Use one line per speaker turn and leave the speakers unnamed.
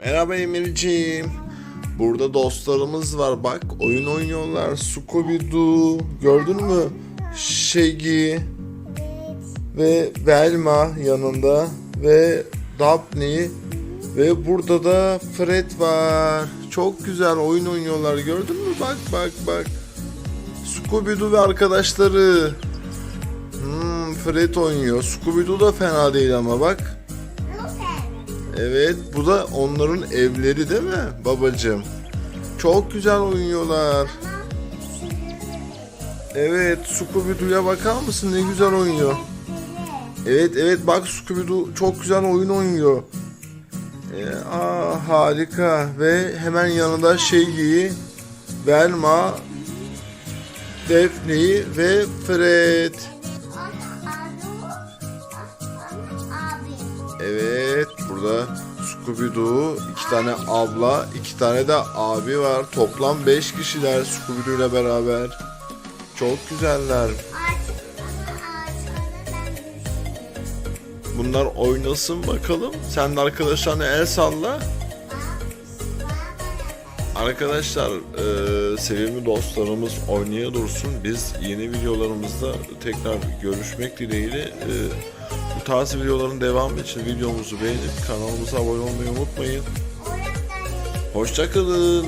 Merhaba Emirciğim. Burada dostlarımız var bak. Oyun oynuyorlar. Scooby-Doo. Gördün mü? Shaggy. Ve Velma yanında. Ve Daphne. Ve burada da Fred var. Çok güzel oyun oynuyorlar. Gördün mü? Bak bak bak. Scooby-Doo ve arkadaşları. Hmm, Fred oynuyor. Scooby-Doo da fena değil ama bak. Evet bu da onların evleri değil mi babacığım? Çok güzel oynuyorlar. Evet Scooby-Doo'ya bakar mısın ne güzel oynuyor. Evet evet bak Scooby-Doo çok güzel oyun oynuyor. Ee, aa, harika ve hemen yanında Shaggy, Velma, Daphne ve Fred. Evet burada Scooby-Doo, iki tane abla, iki tane de abi var. Toplam 5 kişiler Scooby-Doo ile beraber. Çok güzeller. Bunlar oynasın bakalım. Sen de arkadaşlarına el salla. Arkadaşlar e, sevimli dostlarımız oynaya dursun. Biz yeni videolarımızda tekrar görüşmek dileğiyle e, tarz videoların devamı için videomuzu beğenip kanalımıza abone olmayı unutmayın. Hoşçakalın.